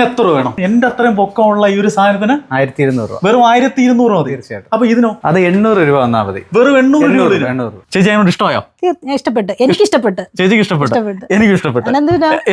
ഇതിന് എത്ര വേണം? എന്റെ അത്രയും പൊക്കമുള്ള ഈ ഒരു സാധനത്തിന് ആയിരത്തി ഇരുന്നൂറ് രൂപ. വെറും ആയിരത്തി ഇരുന്നൂറ് മതി. തീർച്ചയായിട്ടും. അപ്പൊ ഇതിനോ? അത് എണ്ണൂറ് രൂപ വന്നാൽ മതി. വെറും എണ്ണൂറ് രൂപ എണ്ണൂറ് ചേച്ചി അതിനോട് ഇഷ്ടമായോ? ഇഷ്ടപ്പെട്ടു എനിക്ക് ഇഷ്ടപ്പെട്ടു. ചേച്ചിക്ക് ഇഷ്ടപ്പെട്ടു. ഇഷ്ടപ്പെട്ടു. എനിക്ക് ഇഷ്ടപ്പെട്ടു?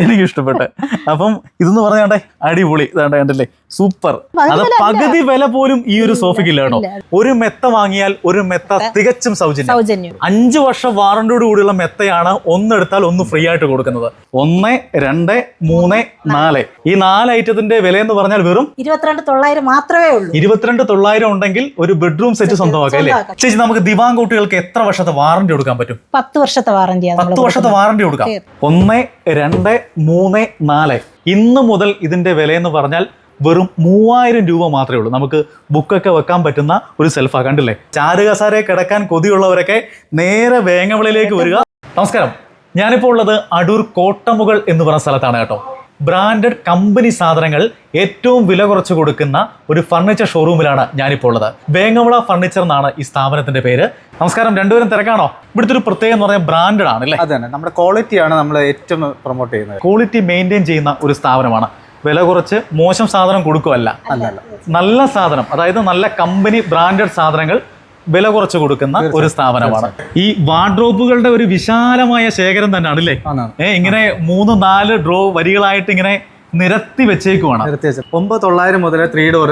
എനിക്ക് ഇഷ്ടപ്പെട്ടു അപ്പം ഇതെന്ന് പറഞ്ഞാണ്ടേ അടിപൊളി. ഇതാണ്ട് കണ്ടല്ലേ? സൂപ്പർ. അത് പകുതി വില പോലും ഈ ഒരു സോഫയ്ക്ക് ഇല്ലാണോ ഒരു മെത്ത വാങ്ങിയാൽ ഒരു മെത്ത തികച്ചും സൗജന്യം. സൗജന്യം. അഞ്ചു വർഷം വാറന്റിയോട് കൂടിയുള്ള മെത്തയാണ് ഒന്നെടുത്താൽ ഒന്ന് ഫ്രീ ആയിട്ട് കൊടുക്കുന്നത്. ഒന്ന് രണ്ട് മൂന്ന് നാല്. ഈ നാല് ഐറ്റത്തിന്റെ വില എന്ന് പറഞ്ഞാൽ വെറും ഇരുപത്തിരണ്ട് തൊള്ളായിരം മാത്രമേ ഉള്ളൂ. ഇരുപത്തിരണ്ട് തൊള്ളായിരം ഉണ്ടെങ്കിൽ ഒരു ബെഡ്റൂം സെറ്റ് സ്വന്തമാക്കാം അല്ലേ. ചേച്ചി നമുക്ക് ദിവാങ് കുട്ടികൾക്ക് എത്ര വർഷത്തെ വാറന്റി കൊടുക്കാൻ പറ്റും? പത്ത് വർഷത്തെ വാറന്റി പത്ത് വർഷത്തെ വാറന്റി കൊടുക്കാം. ഒന്ന് രണ്ട് മൂന്ന് നാല്. ഇന്ന് മുതൽ ഇതിന്റെ വില എന്ന് പറഞ്ഞാൽ വെറും മൂവായിരം രൂപ മാത്രമേ ഉള്ളൂ. നമുക്ക് ബുക്കൊക്കെ വെക്കാൻ പറ്റുന്ന ഒരു സെൽഫാ കണ്ടില്ലേ? ചാരുകസാരെ കിടക്കാൻ കൊതിയുള്ളവരൊക്കെ നേരെ വേങ്ങവിളയിലേക്ക് വരിക. നമസ്കാരം. ഞാനിപ്പോൾ ഉള്ളത് അടൂർ കോട്ടമുകൾ എന്ന് പറഞ്ഞ സ്ഥലത്താണ് കേട്ടോ. ബ്രാൻഡഡ് കമ്പനി സാധനങ്ങൾ ഏറ്റവും വില കുറച്ച് കൊടുക്കുന്ന ഒരു ഫർണിച്ചർ ഷോറൂമിലാണ് ഞാനിപ്പോൾ ഉള്ളത്. വേങ്ങമുള ഫർണിച്ചർ എന്നാണ് ഈ സ്ഥാപനത്തിന്റെ പേര്. നമസ്കാരം രണ്ടുപേരും തിരക്കാണോ? ഇവിടുത്തെ ഒരു പ്രത്യേകം എന്ന് പറഞ്ഞാൽ ബ്രാൻഡഡ് ആണ് അല്ലേ? അതെ നമ്മുടെ ക്വാളിറ്റിയാണ് നമ്മൾ ഏറ്റവും പ്രൊമോട്ട് ചെയ്യുന്നത്. ക്വാളിറ്റി മെയിന്റെയിൻ ചെയ്യുന്ന ഒരു സ്ഥാപനമാണ്. വില കുറച്ച് മോശം സാധനം കൊടുക്കുമല്ല നല്ല സാധനം അതായത് നല്ല കമ്പനി ബ്രാൻഡഡ് സാധനങ്ങൾ വില കുറച്ച് കൊടുക്കുന്ന ഒരു സ്ഥാപനമാണ്. ഈ വാർഡ്രോപ്പുകളുടെ ഒരു വിശാലമായ ശേഖരം തന്നെയാണ് അല്ലേ? ഏഹ് ഇങ്ങനെ മൂന്ന് നാല് ഡ്രോ വരികളായിട്ട് ഇങ്ങനെ നിരത്തി വെച്ചേക്കുവാണ്. ഒമ്പത് തൊള്ളായിരം മുതൽ ത്രീ ഡോർ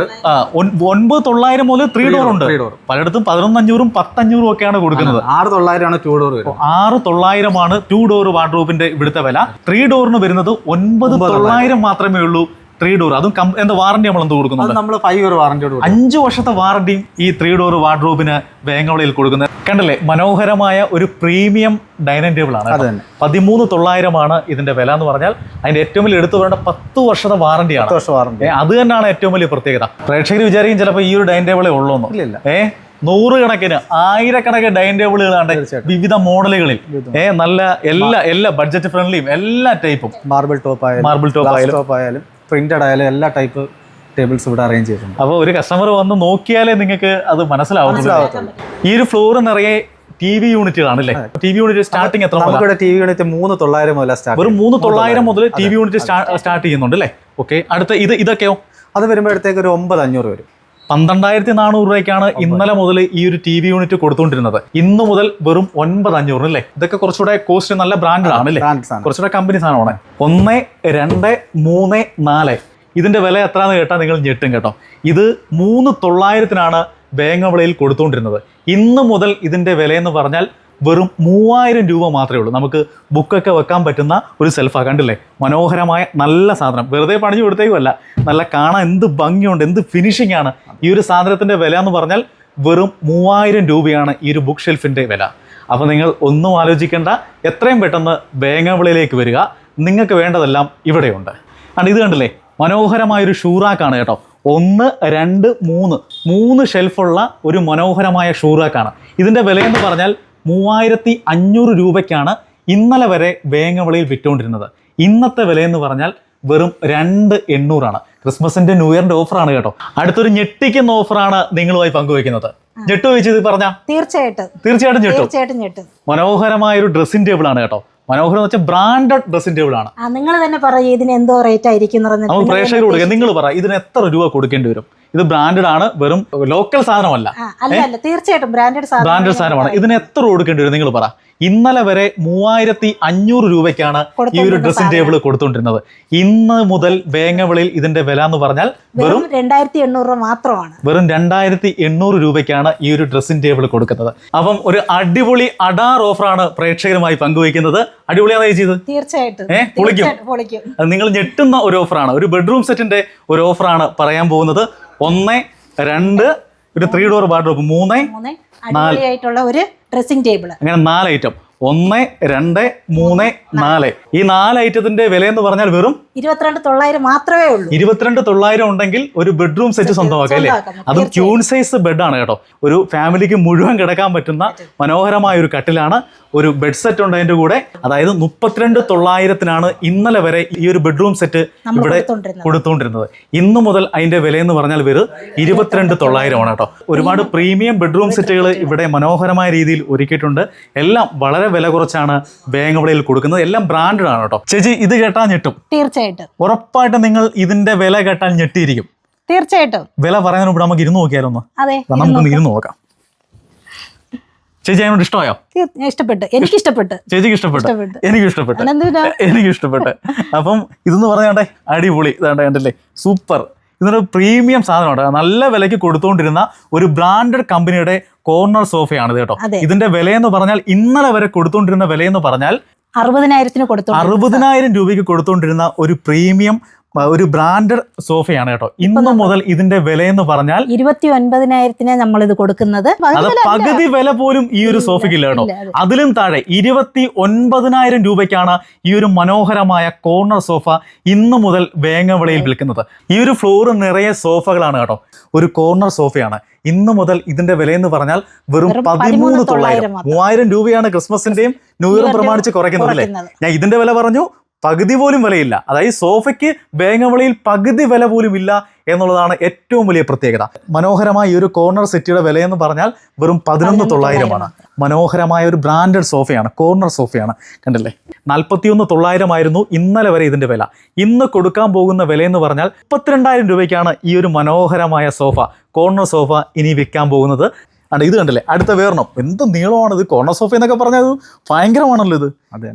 ഒൻപത് തൊള്ളായിരം മുതൽ ത്രീ ഡോർ ഉണ്ട് പലയിടത്തും പതിനൊന്നഞ്ഞൂറും പത്തഞ്ഞൂറും ഒക്കെയാണ് കൊടുക്കുന്നത്. ആറ് തൊള്ളായിരമാണ് ടു ഡോർ ആറ് തൊള്ളായിരമാണ് ടു ഡോർ വാർഡ്രോപ്പിന്റെ ഇവിടുത്തെ വില. ത്രീ ഡോറിന് വരുന്നത് ഒൻപത് തൊള്ളായിരം മാത്രമേ ഉള്ളൂ ത്രീ ഡോർ അതും എന്താ വാറന്റി നമ്മൾ എന്ത് കൊടുക്കുന്നത് നമ്മൾ ഫൈവ് ഇയർ വാറന്റി കൊടുക്കും. അഞ്ചു വർഷത്തെ വാറന്റിയും ഈ ത്രീ ഡോർ വാർഡ്രോബിന് വേങ്ങവളയിൽ കൊടുക്കുന്നത്. കണ്ടല്ലേ മനോഹരമായ ഒരു പ്രീമിയം ഡൈനിങ് ടേബിൾ ആണ് പതിമൂന്ന് തൊള്ളായിരം ആണ് പതിമൂന്ന് തൊള്ളായിരമാണ് ഇതിന്റെ വില എന്ന് പറഞ്ഞാൽ അതിന്റെ ഏറ്റവും വലിയ എടുത്തു പറയേണ്ട പത്ത് വർഷത്തെ ഏ, അത് തന്നെയാണ് ഏറ്റവും വലിയ പ്രത്യേകത. പ്രേക്ഷകർ വിചാരിക്കും ചിലപ്പോൾ ഈ ഒരു ഡൈനിങ് ടേബിളേ ഇല്ല ഇല്ല. ഏ നൂറുകണക്കിന് ആയിരക്കണക്കിന് ഡൈനിങ് ടേബിളുകളാണ്. വിവിധ മോഡലുകളിൽ. ഏ നല്ല എല്ലാ എല്ലാ ബഡ്ജറ്റ് ഫ്രണ്ട്ലിയും എല്ലാ ടൈപ്പും മാർബിൾ ടോപ്പ് ആയാലും മാർബിൾ ടോപ്പ് ആയാലും. പ്രിന്റഡ് ആയാലും എല്ലാ ടൈപ്പ് ടേബിൾസ് ഇവിടെ അറേഞ്ച് ചെയ്തിട്ടുണ്ട്. അപ്പോൾ ഒരു കസ്റ്റമർ വന്ന് നോക്കിയാലേ നിങ്ങൾക്ക് അത് മനസ്സിലാവും ഈ ഒരു ഫ്ലോർ നിറയെ ടി വി യൂണിറ്റുകളാണ് അല്ലേ? ടി വി യൂണിറ്റ് സ്റ്റാർട്ടിംഗ് എത്ര നമുക്ക് നമുക്കിവിടെ ടി വി യൂണിറ്റ് മൂന്ന് തൊള്ളായിരം മുതൽ സ്റ്റാർട്ട് വെറും മൂന്ന് തൊള്ളായിരം മുതൽ ടി വി യൂണിറ്റ് സ്റ്റാർട്ട് ചെയ്യുന്നുണ്ട് അല്ലേ? ഓക്കെ അടുത്ത ഇത് ഇതൊക്കെയോ? അത് വരുമ്പോഴത്തേക്ക് ഒരു ഒമ്പത് അഞ്ഞൂറ് വരും. പന്ത്രണ്ടായിരത്തി നാനൂറ് രൂപയ്ക്കാണ് ഇന്നലെ മുതൽ ഈ ഒരു ടി വി യൂണിറ്റ് കൊടുത്തുകൊണ്ടിരുന്നത്. ഇന്ന് മുതൽ വെറും ഒൻപത് അഞ്ഞൂറ് അല്ലേ ഇതൊക്കെ കുറച്ചുകൂടെ കോസ്റ്റ് നല്ല ബ്രാൻഡഡ് ആണ് അല്ലേ കുറച്ചുകൂടെ കമ്പനി സാധനമാണ് ഒന്ന് രണ്ട് മൂന്ന് നാല്. ഇതിന്റെ വില എത്രയാണെന്ന് കേട്ടാൽ നിങ്ങൾ ഞെട്ടും കേട്ടോ. ഇത് മൂന്ന് തൊള്ളായിരത്തിനാണ് വേങ്ങവിളയിൽ കൊടുത്തുകൊണ്ടിരുന്നത്. ഇന്ന് മുതൽ ഇതിന്റെ വിലയെന്ന് പറഞ്ഞാൽ വെറും മൂവായിരം രൂപ മാത്രമേ ഉള്ളൂ. നമുക്ക് ബുക്കൊക്കെ വെക്കാൻ പറ്റുന്ന ഒരു സെൽഫാ കണ്ടില്ലേ? മനോഹരമായ നല്ല സാധനം. വെറുതെ പണിഞ്ഞു കൊടുത്തേക്കുമല്ല നല്ല കാണാൻ എന്ത് ഭംഗിയുണ്ട് എന്ത് ഫിനിഷിംഗ് ആണ്. ഈ ഒരു സാധനത്തിന്റെ വില എന്ന് പറഞ്ഞാൽ വെറും മൂവായിരം രൂപയാണ് ഈ ഒരു ബുക്ക് ഷെൽഫിന്റെ വില. അപ്പോൾ നിങ്ങൾ ഒന്നും ആലോചിക്കേണ്ട എത്രയും പെട്ടെന്ന് വേങ്ങവിളയിലേക്ക് വരിക. നിങ്ങൾക്ക് വേണ്ടതെല്ലാം ഇവിടെയുണ്ട്. ആണ് ഇത് കണ്ടില്ലേ? മനോഹരമായ ഒരു ഷൂറാക്കാണ് കേട്ടോ. ഒന്ന് രണ്ട് മൂന്ന്. മൂന്ന് ഷെൽഫുള്ള ഒരു മനോഹരമായ ഷൂറാക്കാണ് ഇതിന്റെ വിലയെന്ന് പറഞ്ഞാൽ മൂവായിരത്തി അഞ്ഞൂറ് രൂപയ്ക്കാണ് ഇന്നലെ വരെ വേങ്ങവിളയിൽ വിറ്റുകൊണ്ടിരുന്നത് ഇന്നത്തെ വിലയെന്ന് പറഞ്ഞാൽ വെറും രണ്ട് എണ്ണൂറാണ്. ക്രിസ്മസിന്റെ ന്യൂ ഇയറിന്റെ ഓഫറാണ് കേട്ടോ. അടുത്തൊരു ഞെട്ടിക്കുന്ന ഓഫറാണ് നിങ്ങളുമായി പങ്കുവയ്ക്കുന്നത് ഞെട്ടു വെച്ച് ഇത് പറഞ്ഞാ? തീർച്ചയായിട്ടും. തീർച്ചയായിട്ടും ഞെട്ടു. തീർച്ചയായിട്ടും ഞെട്ടും. മനോഹരമായ ഒരു ഡ്രസ്സിംഗ് ടേബിൾ ആണ് കേട്ടോ. മനോഹരം എന്ന് വെച്ചാൽ ബ്രാൻഡഡ് ഡ്രസ്സിംഗ് ടേബിൾ ആണ്. നിങ്ങൾ തന്നെ പറയും ഇതിന് എന്തോ റേറ്റ് ആയിരിക്കും നമുക്ക് പ്രേക്ഷകർ കൊടുക്കുക നിങ്ങൾ പറ ഇതിന് എത്ര രൂപ കൊടുക്കേണ്ടി വരും? ഇത് ബ്രാൻഡഡ് ആണ് വെറും ലോക്കൽ സാധനമല്ല. തീർച്ചയായിട്ടും ബ്രാൻഡഡ് സാധനം ബ്രാൻഡഡ് സാധനമാണ്. ഇതിന് എത്ര കൊടുക്കേണ്ടി വരും? നിങ്ങൾ പറ. ഇന്നലെ വരെ മൂവായിരത്തി അഞ്ഞൂറ് രൂപയ്ക്കാണ് ഈ ഒരു ഡ്രസ്സിംഗ് ടേബിൾ കൊടുത്തുകൊണ്ടിരുന്നത് ഇന്ന് മുതൽ വേങ്ങവിളയിൽ ഇതിന്റെ വില എന്ന് പറഞ്ഞാൽ വെറും രണ്ടായിരത്തി എണ്ണൂറ് രൂപ മാത്രമാണ്. വെറും രണ്ടായിരത്തി എണ്ണൂറ് രൂപയ്ക്കാണ് ഈ ഒരു ഡ്രസ്സിംഗ് ടേബിൾ കൊടുക്കുന്നത്. അപ്പം ഒരു അടിപൊളി അഡാർ ഓഫറാണ് പ്രേക്ഷകരുമായി പങ്കുവയ്ക്കുന്നത്. അടിപൊളിയാണ് ഇത്? തീർച്ചയായിട്ടും. ഏ, പൊളിക്കും. നിങ്ങൾ ഞെട്ടുന്ന ഒരു ഓഫറാണ്. ഒരു ബെഡ്റൂം സെറ്റിന്റെ ഒരു ഓഫറാണ് പറയാൻ പോകുന്നത്. ഒന്ന് രണ്ട് ഒരു ത്രീ ഡോർ വാർഡ്രോബ് മൂന്ന് അടിപൊളിയായിട്ടുള്ള ഒരു ഡ്രസ്സിംഗ് ടേബിൾ അങ്ങനെ നാല് ഐറ്റം ഒന്ന് രണ്ട് മൂന്ന് നാല്. ഈ നാല് ഐറ്റത്തിന്റെ വില എന്ന് പറഞ്ഞാൽ വെറും ഇരുപത്തിരണ്ട് തൊള്ളായിരം മാത്രമേ ഉള്ളൂ. ഇരുപത്തിരണ്ട് തൊള്ളായിരം ഉണ്ടെങ്കിൽ ഒരു ബെഡ്റൂം സെറ്റ് സ്വന്തമാക്കാം അല്ലേ? അത് അതും ക്യൂൺ സൈസ് ബെഡാണ് കേട്ടോ. ഒരു ഫാമിലിക്ക് മുഴുവൻ കിടക്കാൻ പറ്റുന്ന മനോഹരമായ ഒരു കട്ടിലാണ് ഒരു ബെഡ് സെറ്റ് ഉണ്ട് അതിന്റെ കൂടെ. അതായത് മുപ്പത്തിരണ്ട് തൊള്ളായിരത്തിനാണ് ഇന്നലെ വരെ ഈ ഒരു ബെഡ്റൂം സെറ്റ് ഇവിടെ കൊടുത്തോണ്ടിരുന്നത്. കൊടുത്തുകൊണ്ടിരുന്നത് ഇന്നു മുതൽ അതിന്റെ വില എന്ന് പറഞ്ഞാൽ വരും ഇരുപത്തിരണ്ട് തൊള്ളായിരമാണ് കേട്ടോ. ഒരുപാട് പ്രീമിയം ബെഡ്റൂം സെറ്റുകൾ ഇവിടെ മനോഹരമായ രീതിയിൽ ഒരുക്കിയിട്ടുണ്ട്. എല്ലാം വളരെ വില കുറച്ചാണ് വേങ്ങവിളയിൽ കൊടുക്കുന്നത്. എല്ലാം ബ്രാൻഡഡ് ആണ് കേട്ടോ. ചേച്ചി ഇത് കേട്ടാൽ ഞെട്ടും? തീർച്ചയായിട്ടും. ഉറപ്പായിട്ടും നിങ്ങൾ ഇതിന്റെ വില കേട്ടാൽ ഞെട്ടിയിരിക്കും. തീർച്ചയായിട്ടും. വില പറയാനും മുമ്പ് നമുക്ക് ഇരുന്ന് നോക്കിയാലോ ഒന്ന്? നമുക്കൊന്ന് ഇരുന്ന് നോക്കാം. ചേച്ചി അതിനോട് ഇഷ്ടമായോ? ഇഷ്ടപ്പെട്ടു എനിക്ക് ഇഷ്ടപ്പെട്ടു. ചേച്ചിക്ക് ഇഷ്ടപ്പെട്ടു. എനിക്ക് ഇഷ്ടപ്പെട്ടു? എനിക്ക് ഇഷ്ടപ്പെട്ടു അപ്പം ഇതെന്ന് പറഞ്ഞാണ്ടേ അടിപൊളി. ഇതാണ്ട് കണ്ടല്ലേ? സൂപ്പർ. ഇതൊരു പ്രീമിയം സാധനമാണ് നല്ല വിലയ്ക്ക് കൊടുത്തുകൊണ്ടിരുന്ന ഒരു ബ്രാൻഡഡ് കമ്പനിയുടെ കോർണർ സോഫയാണ് ഇത് കേട്ടോ. ഇതിന്റെ വിലയെന്ന് പറഞ്ഞാൽ ഇന്നലെ വരെ കൊടുത്തുകൊണ്ടിരുന്ന വിലയെന്ന് പറഞ്ഞാൽ അറുപതിനായിരത്തിന് കൊടുത്തു അറുപതിനായിരം രൂപയ്ക്ക് കൊടുത്തുകൊണ്ടിരുന്ന ഒരു പ്രീമിയം ഒരു ബ്രാൻഡഡ് സോഫയാണ് കേട്ടോ. ഇന്നു മുതൽ ഇതിന്റെ വില എന്ന് പറഞ്ഞാൽ ഇരുപത്തി ഒൻപതിനായിരത്തിന് നമ്മൾ ഇത് കൊടുക്കുന്നത് പകുതി വില പോലും ഈ ഒരു സോഫയ്ക്ക് കേട്ടോ. അതിലും താഴെ ഇരുപത്തി ഒൻപതിനായിരം രൂപയ്ക്കാണ് ഈ ഒരു മനോഹരമായ കോർണർ സോഫ ഇന്നു മുതൽ വേങ്ങവിളയിൽ വിൽക്കുന്നത്. ഈ ഒരു ഫ്ലോർ നിറയെ സോഫകളാണ് കേട്ടോ. ഒരു കോർണർ സോഫയാണ്. ഇന്നു മുതൽ ഇതിന്റെ വില എന്ന് പറഞ്ഞാൽ വെറും പതിമൂന്ന് 13,900 തൊള്ളായിരം. മൂവായിരം രൂപയാണ് ക്രിസ്മസിന്റെയും ന്യൂ ഇയറും പ്രമാണിച്ച് കുറയ്ക്കുന്നത് അല്ലേ? ഞാൻ ഇതിന്റെ വില പറഞ്ഞു പകുതി പോലും വിലയില്ല. അതായത് സോഫയ്ക്ക് ബേങ്ങവിളയിൽ പകുതി വില പോലും ഇല്ല എന്നുള്ളതാണ് ഏറ്റവും വലിയ പ്രത്യേകത. മനോഹരമായ ഈ ഒരു കോർണർ സെറ്റിയുടെ വിലയെന്ന് പറഞ്ഞാൽ വെറും പതിനൊന്ന് തൊള്ളായിരമാണ്. മനോഹരമായ ഒരു ബ്രാൻഡഡ് സോഫയാണ് കോർണർ സോഫയാണ്. കണ്ടില്ലേ? നാൽപ്പത്തിയൊന്ന് തൊള്ളായിരം ആയിരുന്നു ഇന്നലെ വരെ ഇതിന്റെ വില. ഇന്ന് കൊടുക്കാൻ പോകുന്ന വിലയെന്ന് പറഞ്ഞാൽ മുപ്പത്തിരണ്ടായിരം രൂപയ്ക്കാണ് ഈ ഒരു മനോഹരമായ സോഫ കോർണർ സോഫ ഇനി വിൽക്കാൻ പോകുന്നത്. അണ്ട് ഇത് കണ്ടില്ലേ? അടുത്ത വേറണം എന്ത് നീളമാണ് ഇത് കോർണർ സോഫ എന്നൊക്കെ പറഞ്ഞാൽ ഭയങ്കരമാണല്ലോ ഇത്.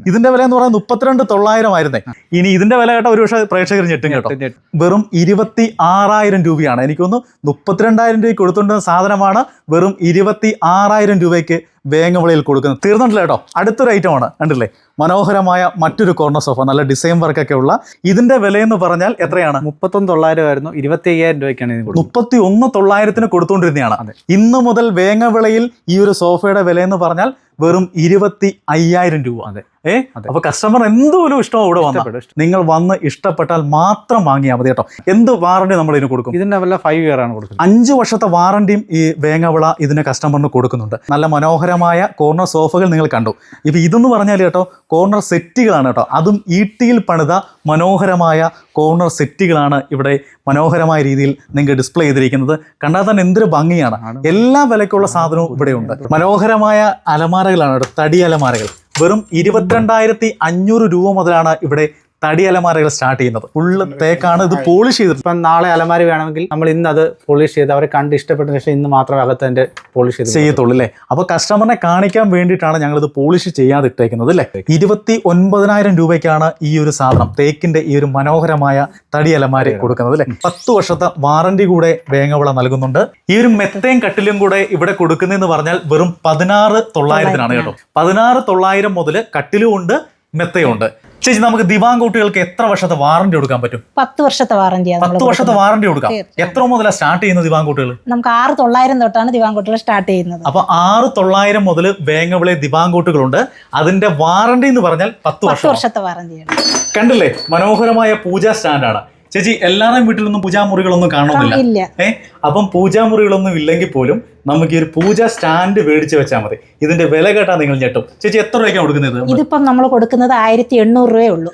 ഇതിന്റെ വില എന്ന് പറയുന്നത് മുപ്പത്തിരണ്ട് തൊള്ളായിരം ആയിരുന്നേ. ഇനി ഇതിന്റെ വില കേട്ടോ ഒരു പക്ഷേ പ്രേക്ഷകർ ഞെട്ടും കേട്ടോ. വെറും ഇരുപത്തി ആറായിരം രൂപയാണ്. എനിക്കൊന്ന് മുപ്പത്തിരണ്ടായിരം രൂപയ്ക്ക് കൊടുത്തുകൊണ്ടിരുന്ന സാധനമാണ് വെറും ഇരുപത്തി ആറായിരം രൂപയ്ക്ക് വേങ്ങവിളയിൽ കൊടുക്കുന്നത്. തീർന്നിട്ടില്ല കേട്ടോ. അടുത്തൊരു ഐറ്റം ആണ്. കണ്ടില്ലേ? മനോഹരമായ മറ്റൊരു കോർണർ സോഫ നല്ല ഡിസൈൻ വർക്കൊക്കെ ഉള്ള. ഇതിന്റെ വിലയെന്ന് പറഞ്ഞാൽ എത്രയാണ്? മുപ്പത്തൊന്ന് തൊള്ളായിരം ആയിരുന്നു ഇരുപത്തി അയ്യായിരം രൂപയ്ക്കാണ് മുപ്പത്തി ഒന്ന് തൊള്ളായിരത്തിന് കൊടുത്തുകൊണ്ടിരുന്നതാണ്. ഇന്ന് മുതൽ വേങ്ങവിളയിൽ ഈ ഒരു സോഫയുടെ വില എന്ന് പറഞ്ഞാൽ വെറും ഇരുപത്തി അയ്യായിരം രൂപ അതെ. ഏ? അതെ. അപ്പൊ കസ്റ്റമർ എന്തോലും ഇഷ്ടമോ ഇവിടെ വന്ന. നിങ്ങൾ വന്ന് ഇഷ്ടപ്പെട്ടാൽ മാത്രം വാങ്ങിയാൽ മതി കേട്ടോ. എന്ത് വാറണ്ടി നമ്മൾ ഇതിന് കൊടുക്കും? ഇതിന്റെ വല്ല ഫൈവ് ഇയർ ആണ് കൊടുക്കുന്നത്. അഞ്ച് വർഷത്തെ വാറണ്ടിയും ഈ വേങ്ങവിള ഇതിന് കസ്റ്റമറിന് കൊടുക്കുന്നുണ്ട്. നല്ല മനോഹരമായ കോർണർ സോഫകൾ നിങ്ങൾ കണ്ടു. ഇപ്പൊ ഇതെന്ന് പറഞ്ഞാൽ കേട്ടോ കോർണർ സെറ്റുകളാണ് കേട്ടോ. അതും ഈട്ടിയിൽ പണിത മനോഹരമായ കോർണർ സെറ്റുകളാണ് ഇവിടെ മനോഹരമായ രീതിയിൽ നിങ്ങൾ ഡിസ്പ്ലേ ചെയ്തിരിക്കുന്നത്. കണ്ടാൽ തന്നെ എന്തൊരു ഭംഗിയാണ്. എല്ലാ വിലക്കുള്ള സാധനവും ഇവിടെ ഉണ്ട്. മനോഹരമായ അലമാരകളാണ് കേട്ടോ. തടി അലമാരകൾ. വെറും ഇരുപത്തിരണ്ടായിരത്തി അഞ്ഞൂറ് രൂപ മുതലാണ് ഇവിടെ തടി അലമാരകൾ സ്റ്റാർട്ട് ചെയ്യുന്നത്. ഫുള്ള് തേക്കാണ് ഇത് പോളിഷ് ചെയ്തിട്ട് ഇപ്പം നാളെ അലമാര വേണമെങ്കിൽ നമ്മൾ ഇന്ന് അത് പോളിഷ് ചെയ്ത് അവരെ കണ്ട് ഇഷ്ടപ്പെട്ട ശേഷം ഇന്ന് മാത്രമേ അകത്ത് അതിന്റെ പോളിഷ് ചെയ്ത് ചെയ്യത്തുള്ളൂ അല്ലേ? അപ്പൊ കസ്റ്റമറിനെ കാണിക്കാൻ വേണ്ടിയിട്ടാണ് ഞങ്ങൾ ഇത് പോളിഷ് ചെയ്യാതെ ഇട്ടേക്കുന്നത് അല്ലേ? ഇരുപത്തി ഒൻപതിനായിരം രൂപയ്ക്കാണ് ഈ ഒരു സാധനം തേക്കിന്റെ ഈ ഒരു മനോഹരമായ തടി അലമാരി കൊടുക്കുന്നത് അല്ലേ? പത്ത് വർഷത്തെ വാറണ്ടി കൂടെ വേങ്ങവള നൽകുന്നുണ്ട്. ഈ ഒരു മെത്തയും കട്ടിലും കൂടെ ഇവിടെ കൊടുക്കുന്നതെന്ന് പറഞ്ഞാൽ വെറും പതിനാറ് തൊള്ളായിരത്തിനാണ് കേട്ടോ. പതിനാറ് തൊള്ളായിരം മുതൽ കട്ടിലും ഉണ്ട് മെത്തയും ഉണ്ട്. ചേച്ചി നമുക്ക് ദിവാങ്കൂട്ടികൾക്ക് എത്ര വർഷത്തെ വാറന്റി കൊടുക്കാൻ പറ്റും? പത്ത് വർഷത്തെ വാറന്റി പത്ത് വർഷത്തെ വാറന്റി കൊടുക്കാം. എത്ര മുതലാണ് സ്റ്റാർട്ട് ചെയ്യുന്നത് ദിവാങ്കൂട്ടുകൾ നമുക്ക് ആറ് തൊള്ളായിരം തൊട്ടാണ് ദിവാങ്കോട്ടുകൾ സ്റ്റാർട്ട് ചെയ്യുന്നത്. അപ്പൊ ആറ് തൊള്ളായിരം മുതൽ വേങ്ങവിളെ ദിവാങ്കോട്ടുകളുണ്ട് അതിന്റെ വാറന്റി എന്ന് പറഞ്ഞാൽ പത്ത് പത്ത് വർഷം വർഷത്തെ വാറന്റിയാണ് കണ്ടില്ലേ? മനോഹരമായ പൂജാ സ്റ്റാൻഡാണ് ചേച്ചി എല്ലാവരുടെയും വീട്ടിലൊന്നും പൂജാമുറികളൊന്നും കാണുന്നില്ല. ഏഹ് അപ്പം പൂജാമുറികളൊന്നും ഇല്ലെങ്കിൽ പോലും നമുക്ക് ഈ ഒരു പൂജാ സ്റ്റാൻഡ് മേടിച്ച് വെച്ചാൽ മതി. ഇതിന്റെ വില കേട്ടാ നിങ്ങൾ ഞെട്ടും. ചേച്ചി എത്ര രൂപയ്ക്കാണ് കൊടുക്കുന്നത് ഇതിപ്പം നമ്മൾ കൊടുക്കുന്നത് ആയിരത്തി എണ്ണൂറ് രൂപയേ ഉള്ളൂ.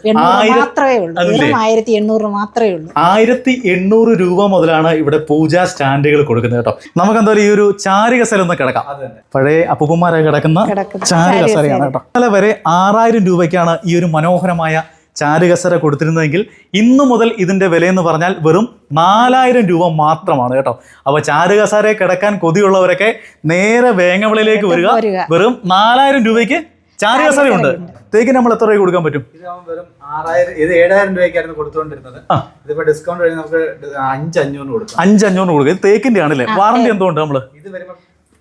മാത്രമേ ഉള്ളൂ. ആയിരത്തി എണ്ണൂറ് മാത്രമേ ഉള്ളൂ. ആയിരത്തി എണ്ണൂറ് രൂപ മുതലാണ് ഇവിടെ പൂജാ സ്റ്റാൻഡുകൾ കൊടുക്കുന്നത് കേട്ടോ. നമുക്ക് എന്തായാലും ഈ ഒരു ചാരികസല ഒന്ന് കിടക്കാം. പഴയ അപ്പുപ്പന്മാരായി കിടക്കുന്ന ചാരികസലയാണ് കേട്ടോ. ഇന്നലെ വരെ ആറായിരം രൂപയ്ക്കാണ് ഈ ഒരു മനോഹരമായ ചാരുകസര കൊടുത്തിരുന്നതെങ്കിൽ ഇന്നു മുതൽ ഇതിന്റെ വിലയെന്ന് പറഞ്ഞാൽ വെറും നാലായിരം രൂപ മാത്രമാണ് കേട്ടോ. അപ്പോൾ ചാരുകസരെ കിടക്കാൻ കൊതിയുള്ളവരൊക്കെ നേരെ വേങ്ങവിളയിലേക്ക് വരിക. വെറും നാലായിരം രൂപയ്ക്ക് ചാരുകസരയുണ്ട്. തേക്കിന് നമ്മൾ എത്ര രൂപ കൊടുക്കാൻ പറ്റും? ഇത് വെറും ആറായിരം ഇത് ഏഴായിരം രൂപയ്ക്കായിരുന്നു കൊടുത്തുകൊണ്ടിരുന്നത്. ഇതിപ്പോ ഡിസ്കൗണ്ട് കഴിഞ്ഞ് നമുക്ക് അഞ്ച് കൊടുക്കാം. അഞ്ച് അഞ്ഞൂറ് കൊടുക്കുക ഇത് തേക്കിന്റെ ആണല്ലേ വാറണ്ടി എന്തുകൊണ്ട് നമ്മൾ? ഇത് വരുമ്പോ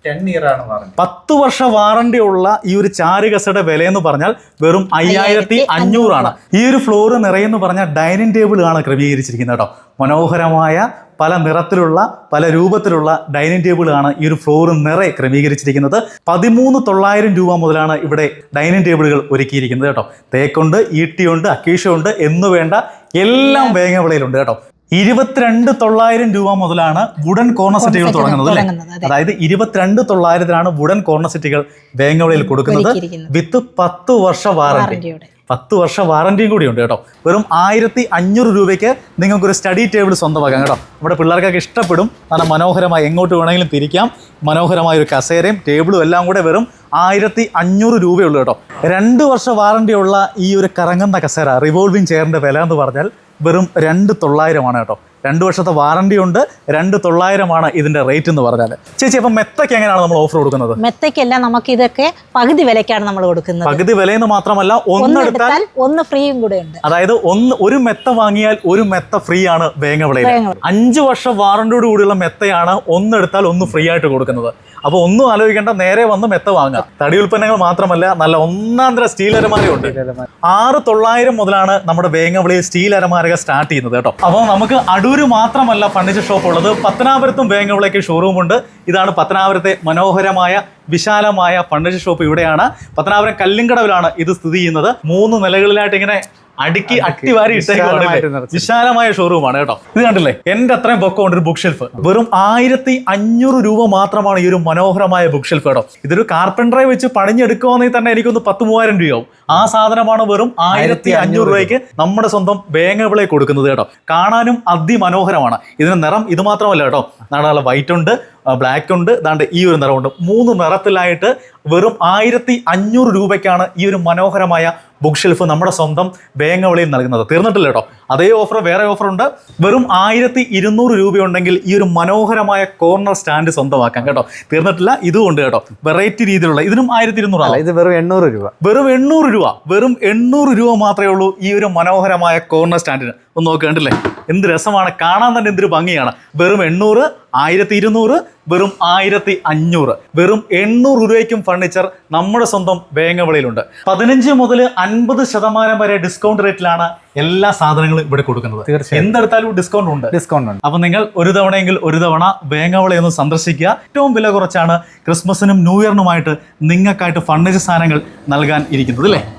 ടെൻ ഇയർ ആണ് പറഞ്ഞത് പത്ത് വർഷ വാറണ്ടി ഉള്ള ഈ ഒരു ചാരുകസയുടെ വില എന്ന് പറഞ്ഞാൽ വെറും അയ്യായിരത്തി അഞ്ഞൂറാണ്. ഈ ഒരു ഫ്ലോർ നിറയെന്ന് പറഞ്ഞാൽ ഡൈനിങ് ടേബിൾ ആണ് ക്രമീകരിച്ചിരിക്കുന്നത് കേട്ടോ. മനോഹരമായ പല നിറത്തിലുള്ള പല രൂപത്തിലുള്ള ഡൈനിങ് ടേബിളാണ് ഈ ഒരു ഫ്ലോർ നിറയെ ക്രമീകരിച്ചിരിക്കുന്നത്. പതിമൂന്ന് തൊള്ളായിരം രൂപ മുതലാണ് ഇവിടെ ഡൈനിങ് ടേബിളുകൾ ഒരുക്കിയിരിക്കുന്നത് കേട്ടോ. തേക്കുണ്ട് ഈട്ടിയുണ്ട് അക്കീഷുണ്ട് എന്നു വേണ്ട എല്ലാം. വേങ്ങവിളയിലുണ്ട് കേട്ടോ. ഇരുപത്തിരണ്ട് തൊള്ളായിരം രൂപ മുതലാണ് വുഡൻ കോർണർ സെറ്റുകൾ തുടങ്ങുന്നത് അല്ലേ? അതായത് ഇരുപത്തിരണ്ട് തൊള്ളായിരത്തിനാണ് വുഡൻ കോർണർ സെറ്റുകൾ വേങ്ങവിളയിൽ കൊടുക്കുന്നത് വിത്ത് പത്ത് വർഷ വാറണ്ടി പത്ത് വർഷ വാറന്റിയും കൂടി ഉണ്ട് കേട്ടോ. വെറും ആയിരത്തി അഞ്ഞൂറ് രൂപയ്ക്ക് നിങ്ങൾക്കൊരു സ്റ്റഡി ടേബിൾ സ്വന്തമാക്കാം കേട്ടോ. നമ്മുടെ പിള്ളേർക്കൊക്കെ ഇഷ്ടപ്പെടും. നല്ല മനോഹരമായി എങ്ങോട്ട് വേണമെങ്കിലും തിരിക്കാം. മനോഹരമായ ഒരു കസേരയും ടേബിളും എല്ലാം കൂടെ വെറും ആയിരത്തി അഞ്ഞൂറ് രൂപയുള്ളൂ കേട്ടോ. രണ്ട് വർഷ വാറന്റി ഉള്ള ഈ ഒരു കറങ്ങുന്ന കസേര റിവോൾവിംഗ് ചെയറിന്റെ വില എന്ന് പറഞ്ഞാൽ വെറും രണ്ട് തൊള്ളായിരമാണ് കേട്ടോ. രണ്ട് വർഷത്തെ വാറണ്ടി ഉണ്ട് രണ്ട് തൊള്ളായിരമാണ് ഇതിന്റെ റേറ്റ് എന്ന് പറഞ്ഞാൽ ചേച്ചി അപ്പം മെത്തയ്ക്ക് എങ്ങനെയാണ് നമ്മൾ ഓഫർ കൊടുക്കുന്നത്? മെത്തയ്ക്കെല്ലാം നമുക്ക് ഇതൊക്കെ പകുതി വിലക്കാണ് നമ്മൾ കൊടുക്കുന്നത്. പകുതി വിലയെന്ന് മാത്രമല്ല ഒന്നെടുത്താൽ ഒന്ന് ഫ്രീയും കൂടെ ഉണ്ട്. അതായത് ഒന്ന് ഒരു മെത്ത വാങ്ങിയാൽ ഒരു മെത്ത ഫ്രീ ആണ് വേങ്ങവിളയിൽ അഞ്ച് വർഷം വാറണ്ടിയോട് കൂടിയുള്ള മെത്തയാണ് ഒന്നെടുത്താൽ ഒന്ന് ഫ്രീ ആയിട്ട് കൊടുക്കുന്നത്. അപ്പോൾ ഒന്നും ആലോചിക്കേണ്ട നേരെ വന്ന് മെത്ത വാങ്ങാം. തടി ഉൽപ്പന്നങ്ങൾ മാത്രമല്ല നല്ല ഒന്നാം തര സ്റ്റീൽ അരമാരയുണ്ട് ആറ് തൊള്ളായിരം മുതലാണ് നമ്മുടെ വേങ്ങവിളിയിൽ സ്റ്റീൽ അരമാരക സ്റ്റാർട്ട് ചെയ്യുന്നത് കേട്ടോ. അപ്പോൾ നമുക്ക് അടൂര് മാത്രമല്ല ഫർണിച്ചർ ഷോപ്പ് ഉള്ളത്. പത്തനാപുരത്തും വേങ്ങവിളയ്ക്ക് ഷോറൂം ഉണ്ട്. ഇതാണ് പത്തനാപുരത്തെ മനോഹരമായ വിശാലമായ ഫർണിച്ചർ ഷോപ്പ് ഇവിടെയാണ്. പത്തനാപുരം കല്ലിങ്കടവിലാണ് ഇത് സ്ഥിതി ചെയ്യുന്നത്. മൂന്ന് നിലകളിലായിട്ട് ഇങ്ങനെ അടുക്കി അട്ടിവാരി ഇട്ടേക്കുവാണ്? വിശാലമായ ഷോറൂമാണ് കേട്ടോ. ഇത് കണ്ടില്ലേ? എന്റെ അത്രയും പൊക്കം ഉണ്ട് ഒരു ബുക്ക് ഷെൽഫ് വെറും ആയിരത്തി അഞ്ഞൂറ് രൂപ മാത്രമാണ് ഈ ഒരു മനോഹരമായ ബുക്ക് ഷെൽഫ് കേട്ടോ. ഇതൊരു കാർപ്പൻഡറെ വെച്ച് പണിഞ്ഞെടുക്കുവാണെങ്കിൽ തന്നെ എനിക്കൊന്ന് പത്ത് മൂവായിരം രൂപയാവും. ആ സാധനമാണ് വെറും ആയിരത്തി അഞ്ഞൂറ് രൂപയ്ക്ക് നമ്മുടെ സ്വന്തം വേങ്ങവിളെ കൊടുക്കുന്നത് കേട്ടോ. കാണാനും അതിമനോഹരമാണ്. ഇതിന് നിറം ഇത് മാത്രമല്ല കേട്ടോ. നാളെ വൈറ്റ് ഉണ്ട്. ബ്ലാക്ക് ഉണ്ട്. ദാണ്ട് ഈ ഒരു നിറമുണ്ട്. മൂന്ന് നിറത്തിലായിട്ട് വെറും ആയിരത്തി അഞ്ഞൂറ് രൂപയ്ക്കാണ് ഈ ഒരു മനോഹരമായ ബുക്ക് ഷെൽഫ് നമ്മുടെ സ്വന്തം വേങ്ങവിളിയിൽ നൽകുന്നത്. തീർന്നിട്ടില്ല കേട്ടോ. അതേ ഓഫർ വേറെ ഓഫർ ഉണ്ട്. വെറും ആയിരത്തി ഇരുന്നൂറ് രൂപയുണ്ടെങ്കിൽ ഈ ഒരു മനോഹരമായ കോർണർ സ്റ്റാൻഡ് സ്വന്തമാക്കാം കേട്ടോ. തീർന്നിട്ടില്ല. ഇതും ഉണ്ട് കേട്ടോ. വെറൈറ്റി രീതിയിലുള്ള. ഇതിനും ആയിരത്തി അല്ല ഇരുന്നൂറാണ് ഇത് വെറും എണ്ണൂറ് രൂപ. വെറും എണ്ണൂറ് രൂപ. വെറും എണ്ണൂറ് രൂപ മാത്രമേ ഉള്ളൂ ഈ ഒരു മനോഹരമായ കോർണർ സ്റ്റാൻഡിന് ഒന്ന് നോക്കേണ്ടല്ലേ എന്ത് രസമാണ്. കാണാൻ തന്നെ എന്തൊരു ഭംഗിയാണ്. വെറും എണ്ണൂറ് ആയിരത്തി ഇരുന്നൂറ് വെറും ആയിരത്തി അഞ്ഞൂറ്. വെറും എണ്ണൂറ് രൂപയ്ക്കും ഫർണിച്ചർ നമ്മുടെ സ്വന്തം വേങ്ങവിളയിലുണ്ട്. പതിനഞ്ച് മുതൽ അൻപത് ശതമാനം വരെ ഡിസ്കൗണ്ട് റേറ്റിലാണ് എല്ലാ സാധനങ്ങളും ഇവിടെ കൊടുക്കുന്നത്. തീർച്ചയായും. എന്തെടുത്താലും ഡിസ്കൗണ്ട് ഉണ്ട്. ഡിസ്കൗണ്ട് ഉണ്ട്. അപ്പൊ നിങ്ങൾ ഒരു തവണയെങ്കിൽ ഒരു തവണ വേങ്ങവിള ഒന്ന് സന്ദർശിക്കുക. ഏറ്റവും വില കുറച്ചാണ് ക്രിസ്മസിനും ന്യൂ ഇയറിനുമായിട്ട് നിങ്ങൾക്കായിട്ട് ഫർണിച്ചർ സാധനങ്ങൾ നൽകാൻ ഇരിക്കുന്നത് അല്ലേ?